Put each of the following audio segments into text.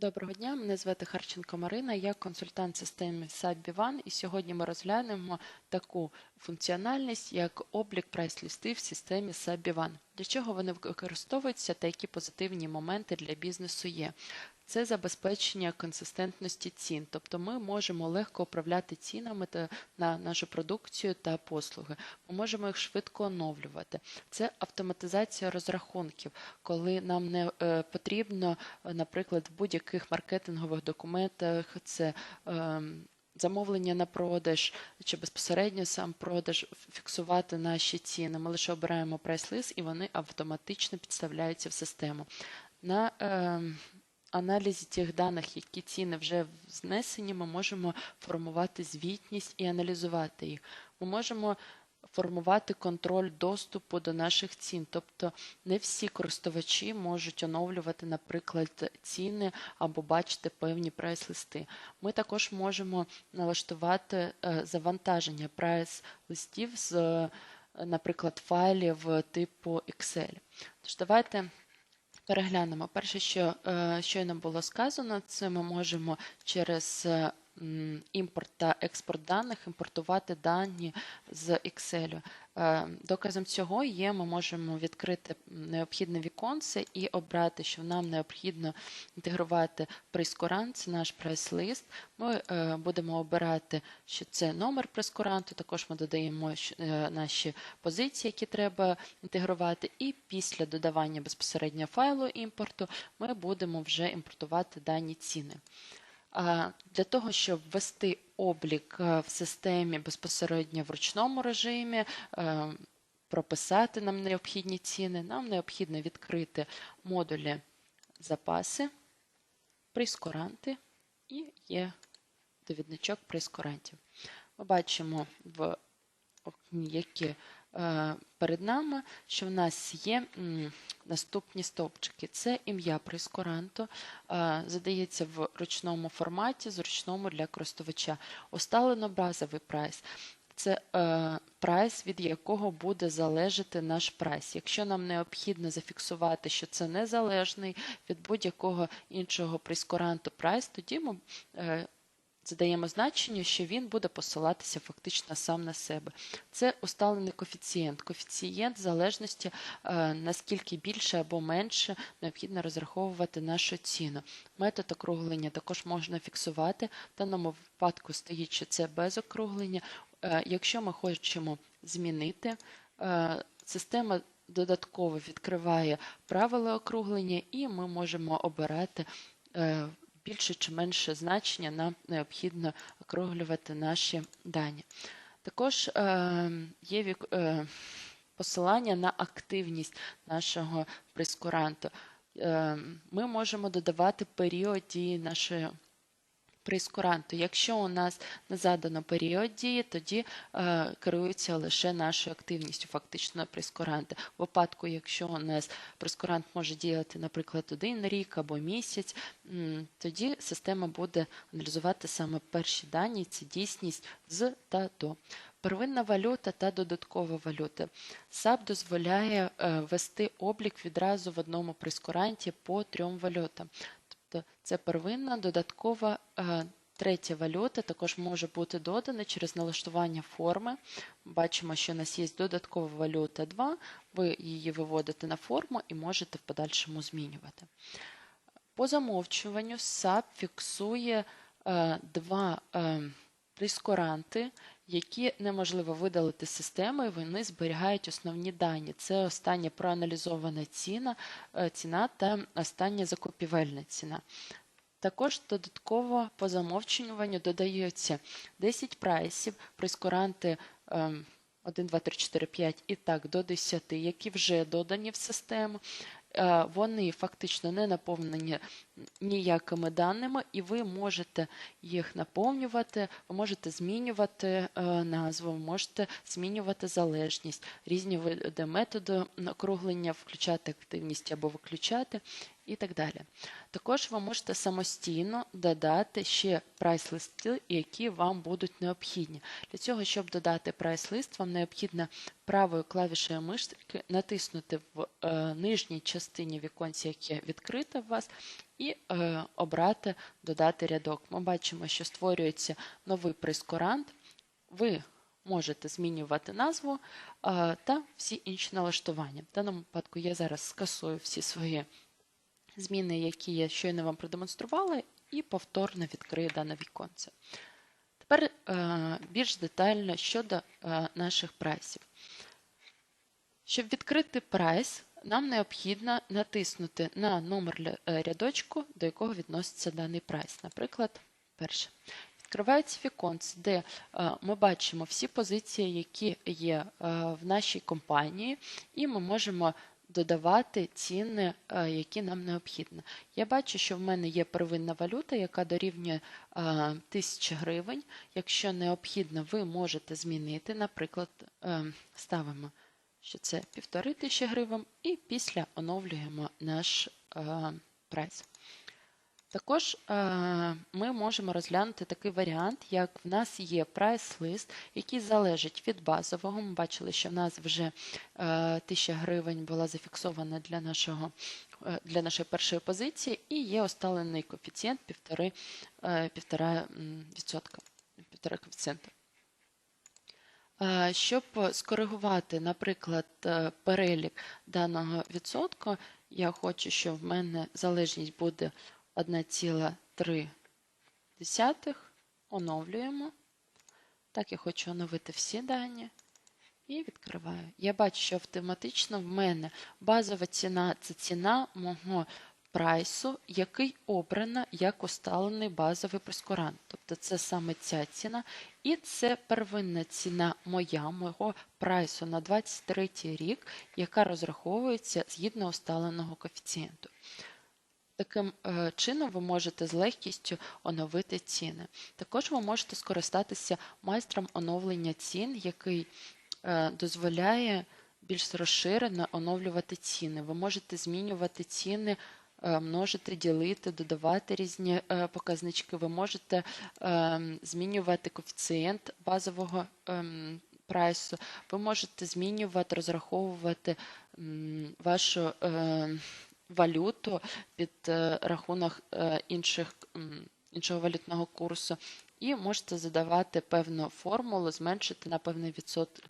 Доброго дня, мене звати Харченко Марина, я консультант системи SAP і сьогодні ми розглянемо таку функціональність, як облік прайс-лісти в системі SAP. Для чого вони використовуються та які позитивні моменти для бізнесу є? Це забезпечення консистентності цін, тобто ми можемо легко управляти цінами та- на нашу продукцію та послуги. Ми можемо їх швидко оновлювати. Це автоматизація розрахунків, коли нам не е, потрібно, е, наприклад, в будь-яких маркетингових документах це. ем, Замовлення на продаж чи безпосередньо сам продаж фіксувати наші ціни. Ми лише обираємо прайс-лист і вони автоматично підставляються в систему. На ем, аналізі тих даних, які ціни вже знесені, ми можемо формувати звітність і аналізувати їх. Ми можемо формувати контроль доступу до наших цін. Тобто не всі користувачі можуть оновлювати, наприклад, ціни або бачити певні прайс-листи. Ми також можемо налаштувати е, завантаження прайс-листів з, е, наприклад, файлів типу Excel. Тож давайте переглянемо. Перше, що е, щойно було сказано, це ми можемо через е, імпорт та експорт даних імпортувати дані з Excel. Е, Доказом цього є, ми можемо відкрити необхідне віконце і обрати, що нам необхідно інтегрувати прейскурант, це наш прайс-лист. Ми е, будемо обирати, що це номер прескуранту, також ми додаємо е, наші позиції, які треба інтегрувати, і після додавання безпосередньо файлу імпорту ми будемо вже імпортувати дані ціни. Для того, щоб ввести облік е, в системі безпосередньо в ручному режимі, е, прописати нам необхідні ціни, нам необхідно відкрити модулі запаси, прейскуранти і є довідничок прейскурантів. Ми бачимо в окні, які е, перед нами, що в нас є наступні стовпчики. Це ім'я прейскуранту, е, задається в ручному форматі, зручному для користувача. Усталено базовий прайс. Це е, прайс, від якого буде залежати наш прайс. Якщо нам необхідно зафіксувати, що це незалежний від будь-якого іншого прейскуранту прайс, тоді ми е, задаємо значення, що він буде посилатися фактично сам на себе. Це усталений коефіцієнт. Коефіцієнт залежності, е, наскільки більше або менше необхідно розраховувати нашу ціну. Метод округлення також можна фіксувати. В даному випадку стоїть, що це без округлення. Е, Якщо ми хочемо змінити, е, система додатково відкриває правила округлення, і ми можемо обирати більше чи менше значення нам необхідно округлювати наші дані. Також е, є е, посилання на активність нашого прескуранту. Е, ми можемо додавати період дії нашої прейскуранту. Якщо у нас не задано період дії, тоді е, керується лише нашою активністю, фактично прейскуранти. В випадку, якщо у нас прейскурант може діяти, наприклад, один рік або місяць, тоді система буде аналізувати саме перші дані, це дійсність з та до. Первинна валюта та додаткова валюта. САП дозволяє е, вести облік відразу в одному прейскуранті по трьом валютам. Тобто це первинна, додаткова, е, третя валюта також може бути додана через налаштування форми. Бачимо, що у нас є додаткова валюта 2, ви її виводите на форму і можете в подальшому змінювати. По замовчуванню SAP фіксує е, два е, прейскуранти, які неможливо видалити з системи, вони зберігають основні дані. Це остання проаналізована ціна, е, ціна та остання закупівельна ціна. Також додатково по замовчуванню додаються 10 прайсів, прейскуранти ем, 1, 2, 3, 4, 5 і так до 10, які вже додані в систему. Е, Вони фактично не наповнені ніякими даними, і ви можете їх наповнювати, ви можете змінювати е, назву, ви можете змінювати залежність, різні види методу округлення, включати активність або виключати. І так далі. Також ви можете самостійно додати ще прайс-листи, які вам будуть необхідні. Для цього, щоб додати прайс-лист, вам необхідно правою клавішею мишки натиснути в е, нижній частині віконця, яке відкрите у вас, і е, обрати Додати рядок. Ми бачимо, що створюється новий прескурант. Ви можете змінювати назву е, та всі інші налаштування. В даному випадку я зараз скасую всі свої зміни, які я щойно вам продемонструвала, і повторно відкрию дане віконце. Тепер е, більш детально щодо е, наших прайсів. Щоб відкрити прайс, нам необхідно натиснути на номер рядочку, до якого відноситься даний прайс. Наприклад, перше. Відкривається віконце, де ми бачимо всі позиції, які є в нашій компанії, і ми можемо додавати ціни, які нам необхідні. Я бачу, що в мене є первинна валюта, яка дорівнює 1000 гривень. Якщо необхідно, ви можете змінити, наприклад, ставимо що це півтори тисячі гривень, і після оновлюємо наш е, прайс. Також е, ми можемо розглянути такий варіант, як в нас є прайс-лист, який залежить від базового. Ми бачили, що в нас вже е, 1000 гривень була зафіксована для нашого, е, для нашої першої позиції, і є осталений коефіцієнт 1,5%. Е, 1,5 коефіцієнта. Е, щоб скоригувати, наприклад, е, перелік даного відсотку, я хочу, щоб в мене залежність буде 1,3. Оновлюємо. Так, я хочу оновити всі дані. І відкриваю. Я бачу, що автоматично в мене базова ціна це ціна мого прайсу, який обрано як усталений базовий прескурант. Тобто це саме ця ціна. І це первинна ціна моя, мого прайсу на 23 рік, яка розраховується згідно усталеного коефіцієнту. Таким е, чином ви можете з легкістю оновити ціни. Також ви можете скористатися майстром оновлення цін, який е, дозволяє більш розширено оновлювати ціни. Ви можете змінювати ціни Е, множити, ділити, додавати різні показнички. Ви можете змінювати коефіцієнт базового ем, прайсу, ви можете змінювати, розраховувати вашу ем, валюту під е, рахунок інших, іншого валютного курсу. І можете задавати певну формулу, зменшити на певний відсоток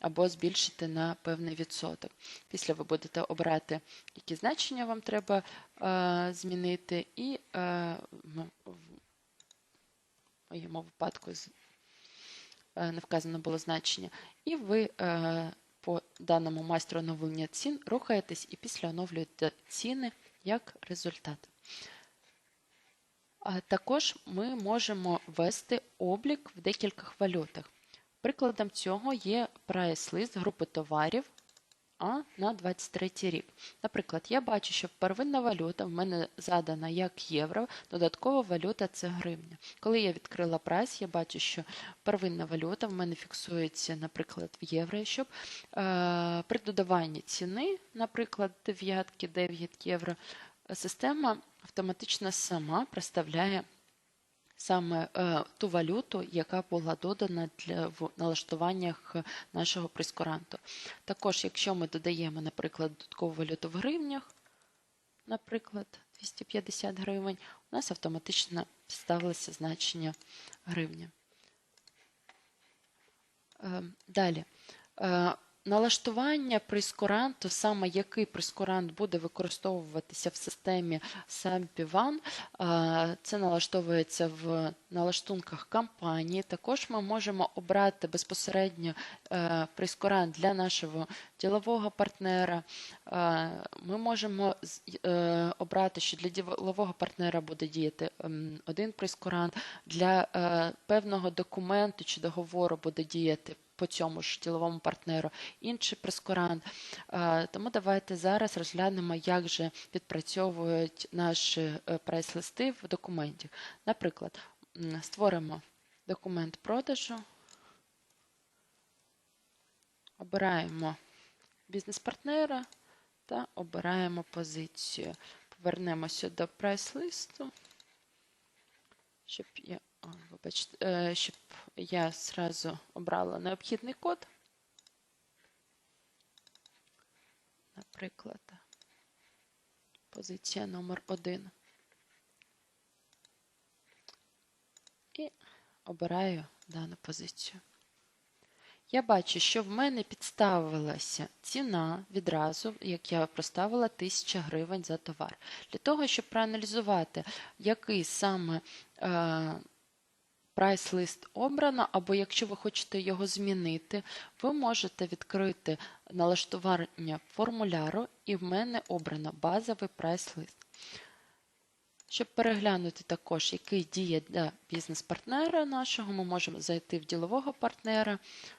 або збільшити на певний відсоток. Після ви будете обрати, які значення вам треба е, змінити, і е, в моєму випадку е, не вказано було значення. І ви е, по даному майстру оновлення цін рухаєтесь і після оновлюєте ціни як результат. А також ми можемо ввести облік в декількох валютах. Прикладом цього є прайс-лист групи товарів а на 23 рік. Наприклад, я бачу, що первинна валюта в мене задана як євро, додаткова валюта це гривня. Коли я відкрила прайс, я бачу, що первинна валюта в мене фіксується, наприклад, в євро, щоб е, при додаванні ціни, наприклад, 9 9 євро, система автоматично сама представляє саме е, ту валюту, яка була додана для в налаштуваннях нашого прескуранту. Також, якщо ми додаємо, наприклад, додаткову валюту в гривнях, наприклад, 250 гривень, у нас автоматично ставилося значення гривня. Е, далі. Е, Налаштування прескуранту, саме який прескурант буде використовуватися в системі SAMPI-1, це налаштовується в налаштунках кампанії. Також ми можемо обрати безпосередньо е, прескурант для нашого ділового партнера. Ми можемо е, обрати, що для ділового партнера буде діяти ем, один прескурант, для е, певного документу чи договору буде діяти по цьому ж діловому партнеру, інший прескурант. Тому давайте зараз розглянемо, як же відпрацьовують наші е, прайс-листи в документі. Наприклад, створимо документ продажу, обираємо бізнес-партнера та обираємо позицію. Вернемося до прайс-листу, щоб я, вибачте, е, щоб я зразу обрала необхідний код. Наприклад, позиція номер 1. І обираю дану позицію. Я бачу, що в мене підставилася ціна відразу, як я проставила 1000 гривень за товар. Для того, щоб проаналізувати, який саме е, прайс-лист обрано, або якщо ви хочете його змінити, ви можете відкрити налаштування формуляру, і в мене обрано базовий прайс-лист. Щоб переглянути також, який діє для бізнес-партнера нашого, ми можемо зайти в ділового партнера,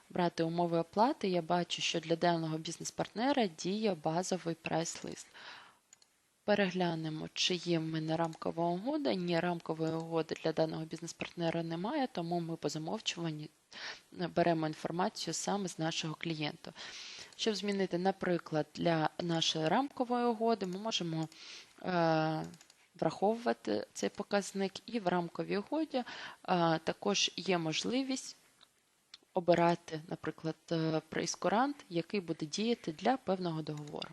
брати умови оплати. Я бачу, що для даного бізнес-партнера діє базовий прайс-лист. Переглянемо, чи є в мене рамкова угода. Ні, рамкової угоди для даного бізнес-партнера немає, тому ми по замовчуванні беремо інформацію саме з нашого клієнта. Щоб змінити, наприклад, для нашої рамкової угоди, ми можемо. Е враховувати цей показник, і в рамковій угоді також є можливість обирати, наприклад, е, прейскурант, який буде діяти для певного договору.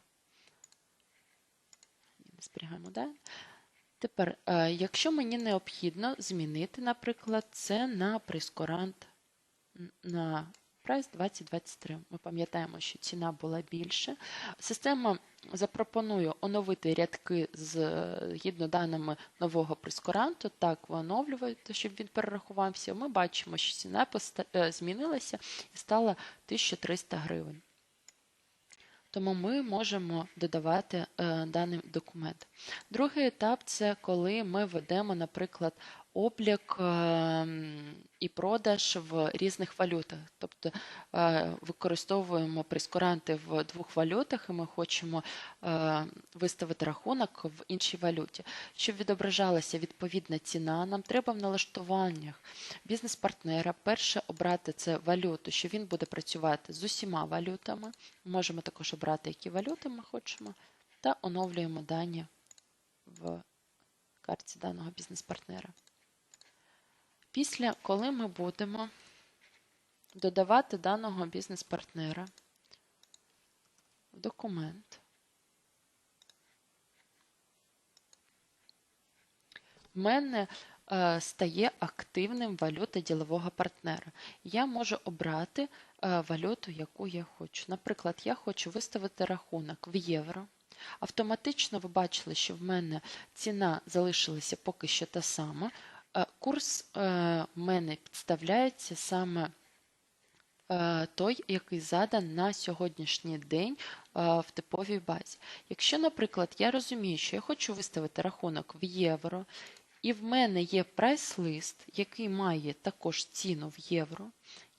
Зберігаємо далі. Тепер, е, якщо мені необхідно змінити, наприклад, це на прейскурант на прайс 2023. Ми пам'ятаємо, що ціна була більше. Система запропонує оновити рядки згідно даними нового прескуранту. Так, ви оновлюєте, щоб він перерахувався. Ми бачимо, що ціна е, змінилася і стала 1300 гривень. Тому ми можемо додавати е, даний документ. Другий етап це коли ми ведемо, наприклад, облік і продаж в різних валютах. Тобто е, використовуємо прескуранти в двох валютах, і ми хочемо е, виставити рахунок в іншій валюті. Щоб відображалася відповідна ціна, нам треба в налаштуваннях бізнес-партнера перше обрати це валюту, що він буде працювати з усіма валютами. Можемо також обрати, які валюти ми хочемо, та оновлюємо дані в карті даного бізнес-партнера. Після, коли ми будемо додавати даного бізнес-партнера в документ, в мене е, стає активним валюта ділового партнера. Я можу обрати е, валюту, яку я хочу. Наприклад, я хочу виставити рахунок в євро. Автоматично ви бачили, що в мене ціна залишилася поки що та сама. Е, курс е, мене підставляється саме е, той, який задан на сьогоднішній день в типовій базі. Якщо, наприклад, я розумію, що я хочу виставити рахунок в євро, і в мене є прайс-лист, який має також ціну в євро,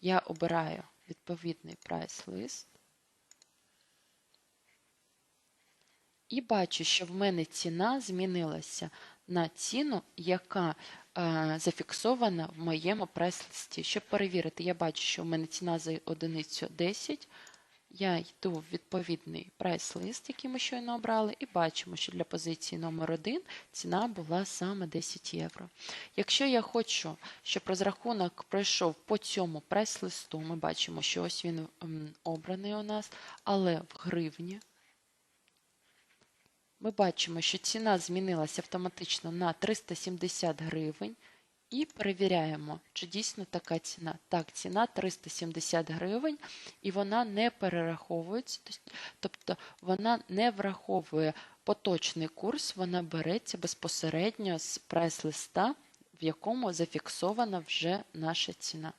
я обираю відповідний прайс-лист. І бачу, що в мене ціна змінилася на ціну, яка зафіксована в моєму прайс-листі. Щоб перевірити, я бачу, що в мене ціна за одиницю 10. Я йду в відповідний прайс-лист, який ми щойно обрали, і бачимо, що для позиції номер 1 ціна була саме 10 євро. Якщо я хочу, щоб розрахунок пройшов по цьому прайс-листу, ми бачимо, що ось він обраний у нас, але в гривні. Ми бачимо, що ціна змінилася автоматично на 370 гривень. І перевіряємо, чи дійсно така ціна. Так, ціна 370 гривень, і вона не перераховується, тобто вона не враховує поточний курс, вона береться безпосередньо з прайс-листа, в якому зафіксована вже наша ціна.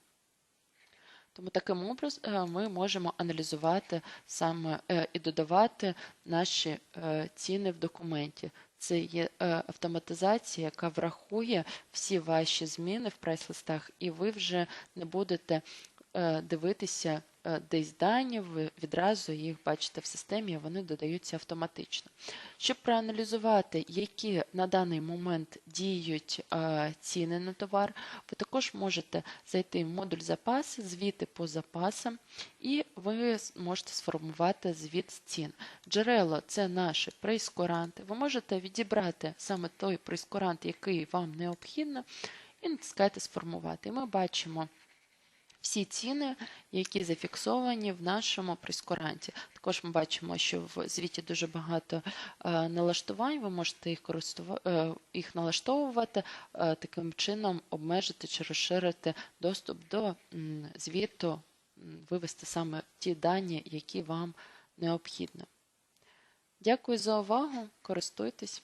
Тому таким образом е, ми можемо аналізувати саме е, і додавати наші е, ціни в документі. Це є автоматизація, яка врахує всі ваші зміни в прайс-листах, і ви вже не будете дивитися десь дані, ви відразу їх бачите в системі, вони додаються автоматично. Щоб проаналізувати, які на даний момент діють е, ціни на товар, ви також можете зайти в модуль запаси, звіти по запасам, і ви можете сформувати звіт з цін. Джерело це наші прейскуранти. Ви можете відібрати саме той прейскурант, який вам необхідно, і натискаєте сформувати. І ми бачимо всі ціни, які зафіксовані в нашому прескуранті. Також ми бачимо, що в звіті дуже багато е, налаштувань. Ви можете їх е, їх налаштовувати, е, таким чином обмежити чи розширити доступ до звіту, вивести саме ті дані, які вам необхідно. Дякую за увагу. Користуйтесь.